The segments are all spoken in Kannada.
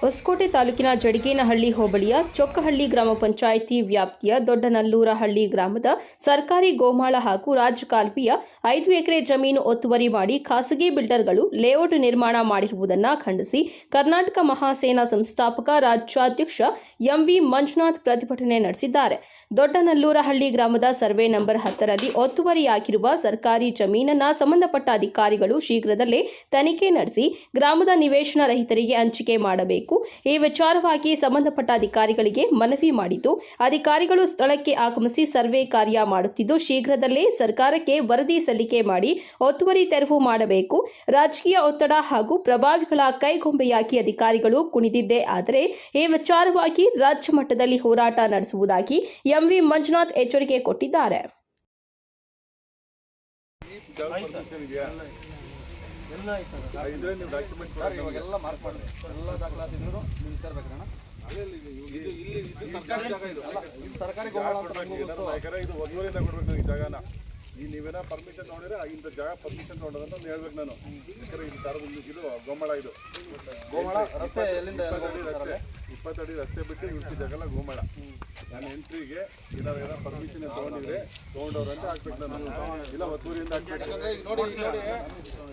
ಹೊಸಕೋಟೆ ತಾಲೂಕಿನ ಜಡಿಗೇನಹಳ್ಳಿ ಹೋಬಳಿಯ ಚೊಕ್ಕಹಳ್ಳಿ ಗ್ರಾಮ ಪಂಚಾಯಿತಿ ವ್ಯಾಪ್ತಿಯ ದೊಡ್ಡನಲ್ಲೂರಹಳ್ಳಿ ಗ್ರಾಮದ ಸರ್ಕಾರಿ ಗೋಮಾಳ ಹಾಗೂ ರಾಜಕಾಲ್ಪಿಯ ಐದು ಎಕರೆ ಜಮೀನು ಒತ್ತುವರಿ ಮಾಡಿ ಖಾಸಗಿ ಬಿಲ್ಡರ್ಗಳು ಲೇಔಟ್ ನಿರ್ಮಾಣ ಮಾಡಿರುವುದನ್ನು ಖಂಡಿಸಿ ಕರ್ನಾಟಕ ಮಹಾಸೇನಾ ಸಂಸ್ಥಾಪಕ ರಾಜ್ಯಾಧ್ಯಕ್ಷ ಎಂವಿ ಮಂಜುನಾಥ್ ಪ್ರತಿಭಟನೆ ನಡೆಸಿದ್ದಾರೆ. ದೊಡ್ಡನಲ್ಲೂರಹಳ್ಳಿ ಗ್ರಾಮದ ಸರ್ವೆ ನಂಬರ್ ಹತ್ತರಲ್ಲಿ ಒತ್ತುವರಿಯಾಗಿರುವ ಸರ್ಕಾರಿ ಜಮೀನನ್ನ ಸಂಬಂಧಪಟ್ಟ ಅಧಿಕಾರಿಗಳು ಶೀಘ್ರದಲ್ಲೇ ತನಿಖೆ ನಡೆಸಿ ಗ್ರಾಮದ ನಿವೇಶನ ರಹಿತರಿಗೆ ಹಂಚಿಕೆ ಮಾಡಬೇಕು. ಈ ವಿಚಾರವಾಗಿ ಸಂಬಂಧಪಟ್ಟ ಅಧಿಕಾರಿಗಳಿಗೆ ಮನವಿ ಮಾಡಿದ್ದು, ಅಧಿಕಾರಿಗಳು ಸ್ಥಳಕ್ಕೆ ಆಗಮಿಸಿ ಸರ್ವೆ ಕಾರ್ಯ ಮಾಡುತ್ತಿದ್ದು, ಶೀಘ್ರದಲ್ಲೇ ಸರ್ಕಾರಕ್ಕೆ ವರದಿ ಸಲ್ಲಿಕೆ ಮಾಡಿ ಒತ್ತುವರಿ ತೆರವು ಮಾಡಬೇಕು. ರಾಜಕೀಯ ಒತ್ತಡ ಹಾಗೂ ಪ್ರಭಾವಿಗಳ ಕೈಗೊಂಬೆಯಾಗಿ ಅಧಿಕಾರಿಗಳು ಕುಣಿದಿದ್ದೇ ಆದರೆ, ಈ ವಿಚಾರವಾಗಿ ರಾಜ್ಯ ಮಟ್ಟದಲ್ಲಿ ಹೋರಾಟ ನಡೆಸುವುದಾಗಿ ಎಂವಿ ಮಂಜುನಾಥ್ ಎಚ್ಚರಿಕೆ ಕೊಟ್ಟಿದ್ದಾರೆ. ಎಲ್ಲ ಇದ್ರೆ ನೀವು ಡಾಕ್ಯುಮೆಂಟ್ ಇವಾಗೆಲ್ಲ ಮಾರ್ಕ್ ಮಾಡಿ ಎಲ್ಲ ದಾಖಲಾತಿಗಳು ನೀವು ಸೇರ್ಬೇಕಣ್ಣ ಇದು ಇಲ್ಲಿ ಇದು ಸರ್ಕಾರಿ ಇದು. ಅಂತ ಕೊಡ್ಬೇಕು ನಮಗೂ ಈ ಜಾಗನ. ಈ ನೀವೇನ ಪರ್ಮಿಷನ್ ನೋಡಿದ್ರೆ ಇಂಥ ಜಾಗ ಪರ್ಮಿಷನ್ ಒಂದು ಹೇಳ್ಬೇಕು ನಾನು. ಯಾಕಂದ್ರೆ ಇದು ತರದ ಇದು ಗೋಮಳ ಇದು. ಗೋಮಾಳ ರಸ್ತೆ ಎಲ್ಲಿಂದ ಎಲ್ಲ ಇಪ್ಪತ್ತಡಿ ರಸ್ತೆ. ಇಪ್ಪತ್ತಡಿ ರಸ್ತೆ ಬಿಟ್ಟು ಉಳಿಸಿ ಜಾಗಲ್ಲ ಗೋಮಳ ನಾನು ಎಂಟ್ರಿಗೆ ಏನಾರು ಏನೋ ಪರ್ಮಿಷನ್ ತಗೊಂಡಿದ್ರೆ ತಗೊಂಡವ್ರಂತ ಹಾಕ್ಬೇಕು ನಾನು. ಇಲ್ಲ ಒತ್ತೂರಿಂದ ಹಾಕ್ಬೇಕು. ನೋಡಿ ನೋಡಿ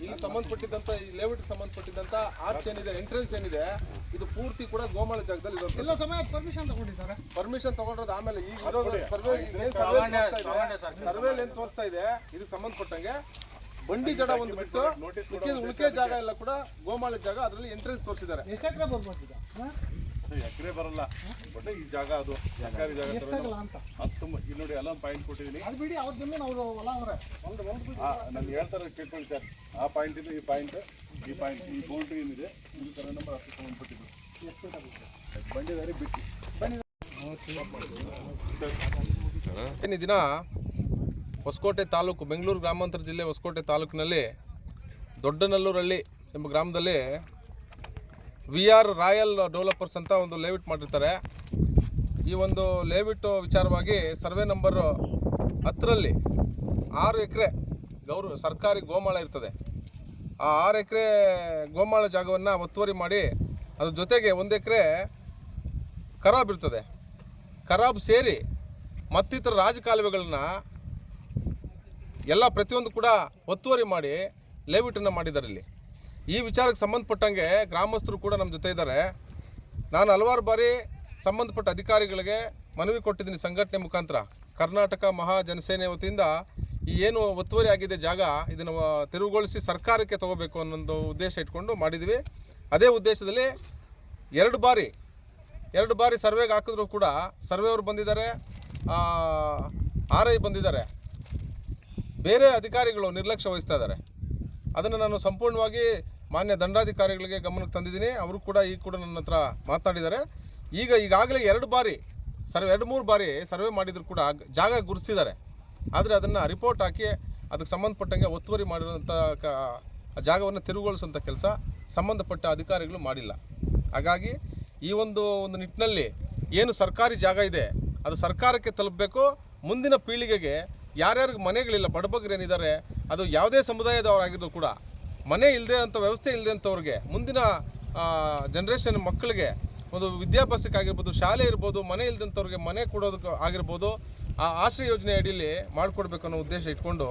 ಇಲ್ಲಿ ಸಂಬಂಧಪಟ್ಟಿದ್ದಂತ ಈ ಲೇಔಟ್ ಸಂಬಂಧಪಟ್ಟಿದ್ದಂತ ಆರ್ಚ್ ಏನಿದೆ ಎಂಟ್ರೆನ್ಸ್ ಏನಿದೆ ಇದು ಪೂರ್ತಿ ಕೂಡ ಗೋಮಾಳ ಜಾಗದಲ್ಲಿ ಎಲ್ಲ ಸಮಯ ಪರ್ಮಿಷನ್ ತಗೊಂಡಿದ್ದಾರೆ. ಪರ್ಮಿಷನ್ ತಗೊಂಡ್ರದ್ದು ಆಮೇಲೆ ಈಗ ಸರ್ವೆ ಸರ್ವೇಲ್ ಏನ್ ತೋರಿಸ್ತಾ ಇದೆ? ಇದು ಸಂಬಂಧಪಟ್ಟಂಗೆ ಬಂಡಿ ಜಡ ಒಂದು ಬಿಟ್ಟು ಉಳಿಕೆ ಜಾಗ ಎಲ್ಲ ಕೂಡ ಗೋಮಾಳ ಜಾಗ ಅದರಲ್ಲಿ ಎಂಟ್ರೆನ್ಸ್ ತೋರಿಸಿದ್ದಾರೆ. ಎಕರೆ ಬರಲ್ಲ. ಬಟ್ ಈ ಜಾಗ ಅದು ಸರ್ಕಾರಿ ಜಾಗ ಅಂತ ಹತ್ತು ಇಲ್ಲಿ ನೋಡಿ ಎಲ್ಲ ಪಾಯಿಂಟ್ ಕೊಟ್ಟಿದ್ದೀನಿ ಅದು ಬಿಡಿ ಅವ್ರ ಜಮೀನು ಅವರು ಹೊಲ ಅವರೇ. ಒಂದು ಒಂದು ನಾನು ಹೇಳ್ತಾರೆ ಕೇಳ್ಕೊಳ್ಳಿ ಸರ್. ಆ ಪಾಯಿಂಟ್ ಇದು ಈ ಪಾಯಿಂಟ್ ಈ ಪಾಯಿಂಟ್ ಈ ಬೋಲ್ಟ್ ಏನಿದೆ ಈ ಥರ ನಂಬರ್ ಹತ್ತು ಸಂಬಂಧಪಟ್ಟಿದ್ದು ಬಂಡಿದಾರಿ ಬಿಟ್ಟು. ಈ ದಿನ ಹೊಸಕೋಟೆ ತಾಲೂಕು ಬೆಂಗಳೂರು ಗ್ರಾಮಾಂತರ ಜಿಲ್ಲೆ ಹೊಸಕೋಟೆ ತಾಲೂಕಿನಲ್ಲಿ ದೊಡ್ಡನಲ್ಲೂರಳ್ಳಿ ಎಂಬ ಗ್ರಾಮದಲ್ಲಿ ವಿ ಆರ್ ರಾಯಲ್ ಡೆವಲಪರ್ಸ್ ಅಂತ ಒಂದು ಲೇಔಟ್ ಮಾಡಿರ್ತಾರೆ. ಈ ಒಂದು ಲೇಔಟ್ ವಿಚಾರವಾಗಿ ಸರ್ವೆ ನಂಬರ್ ಹತ್ತರಲ್ಲಿ ಆರು ಎಕರೆ ಗೌರ್, ಸರ್ಕಾರಿ ಗೋಮಾಳ ಇರ್ತದೆ. ಆ ಆರು ಎಕರೆ ಗೋಮಾಳ ಜಾಗವನ್ನು ಒತ್ತುವರಿ ಮಾಡಿ ಅದ್ರ ಜೊತೆಗೆ ಒಂದು ಎಕರೆ ಖರಾಬ್ ಇರ್ತದೆ. ಖರಾಬ್ ಸೇರಿ ಮತ್ತಿತರ ರಾಜಕಾಲುವೆಗಳನ್ನ ಎಲ್ಲ ಪ್ರತಿಯೊಂದು ಕೂಡ ಒತ್ತುವರಿ ಮಾಡಿ ಲೇವಿಟನ್ನು ಮಾಡಿದ್ದಾರೆ ಇಲ್ಲಿ. ಈ ವಿಚಾರಕ್ಕೆ ಸಂಬಂಧಪಟ್ಟಂಗೆ ಗ್ರಾಮಸ್ಥರು ಕೂಡ ನಮ್ಮ ಜೊತೆ ಇದ್ದಾರೆ. ನಾನು ಹಲವಾರು ಬಾರಿ ಸಂಬಂಧಪಟ್ಟ ಅಧಿಕಾರಿಗಳಿಗೆ ಮನವಿ ಕೊಟ್ಟಿದ್ದೀನಿ ಸಂಘಟನೆ ಮುಖಾಂತರ. ಕರ್ನಾಟಕ ಮಹಾ ಜನಸೇನೆ ವತಿಯಿಂದ ಈ ಏನು ಒತ್ತುವರಿ ಆಗಿದೆ ಜಾಗ, ಇದನ್ನು ತೆರವುಗೊಳಿಸಿ ಸರ್ಕಾರಕ್ಕೆ ತಗೋಬೇಕು ಅನ್ನೋದು ಉದ್ದೇಶ ಇಟ್ಕೊಂಡು ಮಾಡಿದ್ವಿ ಅದೇ ಉದ್ದೇಶದಲ್ಲಿ ಎರಡು ಬಾರಿ ಎರಡು ಬಾರಿ ಸರ್ವೆಗೆ ಹಾಕಿದ್ರು ಕೂಡ ಸರ್ವೆಯವರು ಬಂದಿದ್ದಾರೆ ಆರ್ ಐ ಬಂದಿದ್ದಾರೆ. ಬೇರೆ ಅಧಿಕಾರಿಗಳು ನಿರ್ಲಕ್ಷ್ಯ ವಹಿಸ್ತಾ ಇದ್ದಾರೆ. ಅದನ್ನು ನಾನು ಸಂಪೂರ್ಣವಾಗಿ ಮಾನ್ಯ ದಂಡಾಧಿಕಾರಿಗಳಿಗೆ ಗಮನಕ್ಕೆ ತಂದಿದ್ದೀನಿ. ಅವರು ಕೂಡ ಈಗ ಕೂಡ ನನ್ನ ಹತ್ರ ಮಾತನಾಡಿದ್ದಾರೆ ಈಗ ಈಗಾಗಲೇ ಎರಡು ಬಾರಿ ಸರ್ವೆ, ಎರಡು ಮೂರು ಬಾರಿ ಸರ್ವೆ ಮಾಡಿದರೂ ಕೂಡ ಜಾಗ ಗುರುತಿಸಿದ್ದಾರೆ. ಆದರೆ ಅದನ್ನು ರಿಪೋರ್ಟ್ ಹಾಕಿ ಅದಕ್ಕೆ ಸಂಬಂಧಪಟ್ಟಂಗೆ ಒತ್ತುವರಿ ಮಾಡಿರೋಂಥ ಕ ಜಾಗವನ್ನು ತಿರುವುಗೊಳಿಸುವಂಥ ಕೆಲಸ ಸಂಬಂಧಪಟ್ಟ ಅಧಿಕಾರಿಗಳು ಮಾಡಿಲ್ಲ. ಹಾಗಾಗಿ ಈ ಒಂದು ಒಂದು ನಿಟ್ಟಿನಲ್ಲಿ ಏನು ಸರ್ಕಾರಿ ಜಾಗ ಇದೆ, ಅದು ಸರ್ಕಾರಕ್ಕೆ ತಲುಪಬೇಕು. ಮುಂದಿನ ಪೀಳಿಗೆಗೆ ಯಾರ್ಯಾರಿಗೆ ಮನೆಗಳಿಲ್ಲ, ಬಡಬಗ್ರೇನಿದ್ದಾರೆ, ಅದು ಯಾವುದೇ ಸಮುದಾಯದವರಾಗಿದ್ರು ಕೂಡ ಮನೆ ಇಲ್ಲದೆ ಅಂಥ ವ್ಯವಸ್ಥೆ ಇಲ್ಲದೆ ಅಂಥವ್ರಿಗೆ ಮುಂದಿನ ಜನ್ರೇಷನ್ ಮಕ್ಕಳಿಗೆ ಒಂದು ವಿದ್ಯಾಭ್ಯಾಸಕ್ಕಾಗಿರ್ಬೋದು ಶಾಲೆ ಇರ್ಬೋದು, ಮನೆ ಇಲ್ಲದಂಥವ್ರಿಗೆ ಮನೆ ಕೊಡೋದಕ್ಕೆ ಆಗಿರ್ಬೋದು, ಆ ಆಶ್ರಯ ಯೋಜನೆ ಅಡಿಯಲ್ಲಿ ಮಾಡಿಕೊಡ್ಬೇಕು ಅನ್ನೋ ಉದ್ದೇಶ ಇಟ್ಕೊಂಡು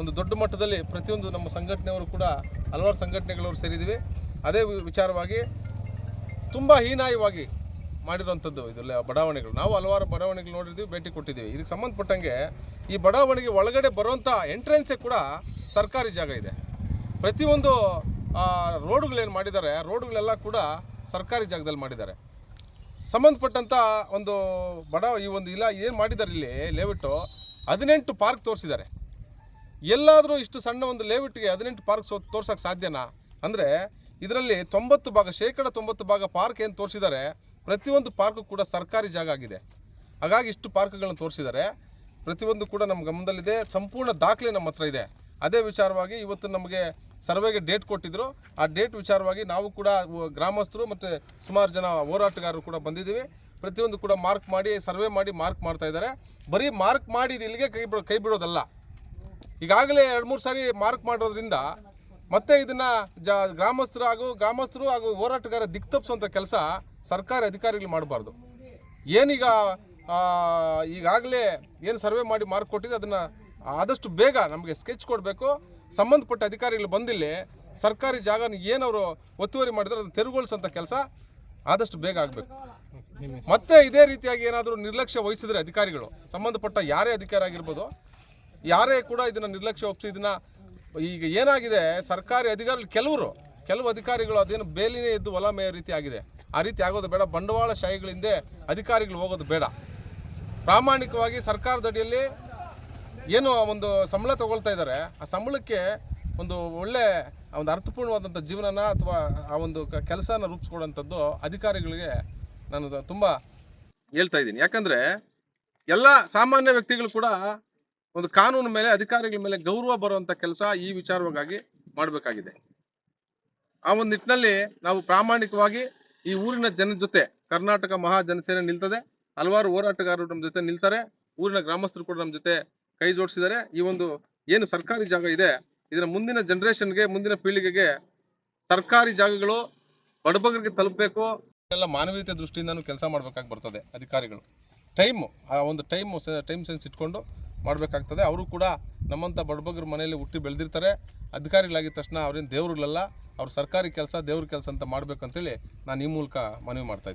ಒಂದು ದೊಡ್ಡ ಮಟ್ಟದಲ್ಲಿ ಪ್ರತಿಯೊಂದು ನಮ್ಮ ಸಂಘಟನೆಯವರು ಕೂಡ ಹಲವಾರು ಸಂಘಟನೆಗಳವರು ಸೇರಿದ್ದೀವಿ. ಅದೇ ವಿಚಾರವಾಗಿ ತುಂಬ ಹೀನಾಯವಾಗಿ ಮಾಡಿರುವಂಥದ್ದು ಇದರಲ್ಲಿ ಬಡಾವಣೆಗಳು. ನಾವು ಹಲವಾರು ಬಡಾವಣೆಗಳು ನೋಡಿದ್ದೀವಿ ಭೇಟಿ ಕೊಟ್ಟಿದ್ದೀವಿ. ಇದಕ್ಕೆ ಸಂಬಂಧಪಟ್ಟಂಗೆ ಈ ಬಡಾವಣೆಗೆ ಒಳಗಡೆ ಬರುವಂಥ ಎಂಟ್ರೆನ್ಸೇ ಕೂಡ ಸರ್ಕಾರಿ ಜಾಗ ಇದೆ. ಪ್ರತಿಯೊಂದು ರೋಡುಗಳೇನು ಮಾಡಿದ್ದಾರೆ, ರೋಡುಗಳೆಲ್ಲ ಕೂಡ ಸರ್ಕಾರಿ ಜಾಗದಲ್ಲಿ ಮಾಡಿದ್ದಾರೆ. ಸಂಬಂಧಪಟ್ಟಂಥ ಒಂದು ಬಡ, ಈ ಒಂದು ಇಲ್ಲ ಏನು ಮಾಡಿದ್ದಾರೆ ಇಲ್ಲಿ, ಲೇಔಟು? ಹದಿನೆಂಟು ಪಾರ್ಕ್ ತೋರಿಸಿದ್ದಾರೆ. ಎಲ್ಲಾದರೂ ಇಷ್ಟು ಸಣ್ಣ ಒಂದು ಲೇಔಟ್ಗೆ ಹದಿನೆಂಟು ಪಾರ್ಕ್ ಸೋ ತೋರ್ಸೋಕ್ಕೆ ಸಾಧ್ಯನಾ? ಅಂದರೆ, ಇದರಲ್ಲಿ ತೊಂಬತ್ತು ಭಾಗ, ಶೇಕಡ ತೊಂಬತ್ತು ಭಾಗ ಪಾರ್ಕ್ ಏನು ತೋರಿಸಿದ್ದಾರೆ? ಪ್ರತಿಯೊಂದು ಪಾರ್ಕು ಕೂಡ ಸರ್ಕಾರಿ ಜಾಗ ಆಗಿದೆ. ಹಾಗಾಗಿ ಇಷ್ಟು ಪಾರ್ಕ್ಗಳನ್ನು ತೋರಿಸಿದ್ದಾರೆ. ಪ್ರತಿಯೊಂದು ಕೂಡ ನಮ್ಮ ಗಮನದಲ್ಲಿದೆ. ಸಂಪೂರ್ಣ ದಾಖಲೆ ನಮ್ಮ ಹತ್ರ ಇದೆ. ಅದೇ ವಿಚಾರವಾಗಿ ಇವತ್ತು ನಮಗೆ ಸರ್ವೆಗೆ ಡೇಟ್ ಕೊಟ್ಟಿದ್ದರು ಆ ಡೇಟ್ ವಿಚಾರವಾಗಿ ನಾವು ಕೂಡ ಗ್ರಾಮಸ್ಥರು ಮತ್ತು ಸುಮಾರು ಜನ ಹೋರಾಟಗಾರರು ಕೂಡ ಬಂದಿದ್ದೀವಿ. ಪ್ರತಿಯೊಂದು ಕೂಡ ಮಾರ್ಕ್ ಮಾಡಿ, ಸರ್ವೆ ಮಾಡಿ ಮಾರ್ಕ್ ಮಾಡ್ತಾ ಇದ್ದಾರೆ. ಬರೀ ಮಾರ್ಕ್ ಮಾಡಿ ಇಲ್ಲಿಗೆ ಕೈ ಬಿಡೋ, ಕೈ ಬಿಡೋದಲ್ಲ. ಈಗಾಗಲೇ ಎರಡು, ಮೂರು ಸಾರಿ ಮಾರ್ಕ್ ಮಾಡೋದ್ರಿಂದ ಮತ್ತೆ ಇದನ್ನು ಜ ಗ್ರಾಮಸ್ಥರು ಹಾಗೂ ಗ್ರಾಮಸ್ಥರು ಹಾಗೂ ಹೋರಾಟಗಾರ ದಿಕ್ ತಪ್ಪಿಸುವಂಥ ಕೆಲಸ ಸರ್ಕಾರಿ ಅಧಿಕಾರಿಗಳು ಮಾಡಬಾರ್ದು. ಏನೀಗ ಈಗಾಗಲೇ ಏನು ಸರ್ವೆ ಮಾಡಿ ಮಾರ್ಕ್ ಕೊಟ್ಟಿದೆ, ಅದನ್ನು ಆದಷ್ಟು ಬೇಗ ನಮಗೆ ಸ್ಕೆಚ್ ಕೊಡಬೇಕು. ಸಂಬಂಧಪಟ್ಟ ಅಧಿಕಾರಿಗಳು ಬಂದಿಲ್ಲಿ, ಸರ್ಕಾರಿ ಜಾಗನ ಏನವರು ಒತ್ತುವರಿ ಮಾಡಿದ್ರೆ, ಅದನ್ನು ತೆರವುಗೊಳಿಸೋಂಥ ಕೆಲಸ ಆದಷ್ಟು ಬೇಗ ಆಗಬೇಕು. ಮತ್ತೆ ಇದೇ ರೀತಿಯಾಗಿ ಏನಾದರೂ ನಿರ್ಲಕ್ಷ್ಯ ವಹಿಸಿದ್ರೆ ಅಧಿಕಾರಿಗಳು, ಸಂಬಂಧಪಟ್ಟ ಯಾರೇ ಅಧಿಕಾರಿ ಆಗಿರ್ಬೋದು, ಯಾರೇ ಕೂಡ ಇದನ್ನು ನಿರ್ಲಕ್ಷ್ಯ ಒಪ್ಪಿಸಿ ಇದನ್ನು ಈಗ ಏನಾಗಿದೆ, ಸರ್ಕಾರಿ ಅಧಿಕಾರಿಗಳು ಕೆಲವರು, ಕೆಲವು ಅಧಿಕಾರಿಗಳು ಅದೇನು ಬೇಲಿನೇ ಇದ್ದು ಮೇಯೋ ರೀತಿ ಆಗಿದೆ. ಆ ರೀತಿ ಆಗೋದು ಬೇಡ. ಬಂಡವಾಳ ಶಾಹಿಗಳಿಂದೆ ಅಧಿಕಾರಿಗಳು ಹೋಗೋದು ಬೇಡ. ಪ್ರಾಮಾಣಿಕವಾಗಿ ಸರ್ಕಾರದಡಿಯಲ್ಲಿ ಏನು ಒಂದು ಸಂಬಳ ತಗೊಳ್ತಾ ಇದ್ದಾರೆ, ಆ ಸಂಬಳಕ್ಕೆ ಒಂದು ಒಳ್ಳೆ, ಒಂದು ಅರ್ಥಪೂರ್ಣವಾದಂಥ ಜೀವನನ ಅಥವಾ ಆ ಒಂದು ಕೆಲಸನ ರೂಪಿಸ್ಕೊಡೋಂಥದ್ದು ಅಧಿಕಾರಿಗಳಿಗೆ ನಾನು ತುಂಬ ಹೇಳ್ತಾ ಇದ್ದೀನಿ. ಯಾಕಂದರೆ ಎಲ್ಲ ಸಾಮಾನ್ಯ ವ್ಯಕ್ತಿಗಳು ಕೂಡ ಒಂದು ಕಾನೂನು ಮೇಲೆ, ಅಧಿಕಾರಿಗಳ ಮೇಲೆ ಗೌರವ ಬರುವಂಥ ಕೆಲಸ ಈ ವಿಚಾರವಾಗಿ ಮಾಡಬೇಕಾಗಿದೆ. ಆ ಒಂದು ನಿಟ್ಟಿನಲ್ಲಿ ನಾವು ಪ್ರಾಮಾಣಿಕವಾಗಿ ಈ ಊರಿನ ಜನ ಜೊತೆ ಕರ್ನಾಟಕ ಮಹಾ ಜನಸೇನೆ ನಿಲ್ತದೆ. ಹಲವಾರು ಹೋರಾಟಗಾರರು ನಮ್ಮ ಜೊತೆ ನಿಲ್ತಾರೆ. ಊರಿನ ಗ್ರಾಮಸ್ಥರು ಕೂಡ ನಮ್ಮ ಜೊತೆ ಕೈ ಜೋಡಿಸಿದ್ದಾರೆ. ಈ ಒಂದು ಏನು ಸರ್ಕಾರಿ ಜಾಗ ಇದೆ, ಇದರ ಮುಂದಿನ ಜನರೇಷನ್ಗೆ, ಮುಂದಿನ ಪೀಳಿಗೆಗೆ ಸರ್ಕಾರಿ ಜಾಗಗಳು ಬಡಬಗರಿಗೆ ತಲುಪಬೇಕು. ಎಲ್ಲ ಮಾನವೀಯತೆ ದೃಷ್ಟಿಯಿಂದನೂ ಕೆಲಸ ಮಾಡಬೇಕಾಗಿ ಬರ್ತದೆ ಅಧಿಕಾರಿಗಳು. ಟೈಮು, ಆ ಒಂದು ಟೈಮು ಟೈಮ್ ಸೆನ್ಸ್ ಇಟ್ಕೊಂಡು ಮಾಡಬೇಕಾಗ್ತದೆ. ಅವರು ಕೂಡ ನಮ್ಮಂಥ ಬಡಬಗ್ರ ಮನೆಯಲ್ಲಿ ಹುಟ್ಟಿ ಬೆಳೆದಿರ್ತಾರೆ. ಅಧಿಕಾರಿಗಳಾಗಿದ್ದ ತಕ್ಷಣ ಅವ್ರೇನು ದೇವ್ರುಗಳಲ್ಲ. ಅವ್ರ ಸರ್ಕಾರಿ ಕೆಲಸ ದೇವ್ರ ಕೆಲಸ ಅಂತ ಮಾಡಬೇಕಂತೇಳಿ ನಾನು ಈ ಮೂಲಕ ಮನವಿ ಮಾಡ್ತಾ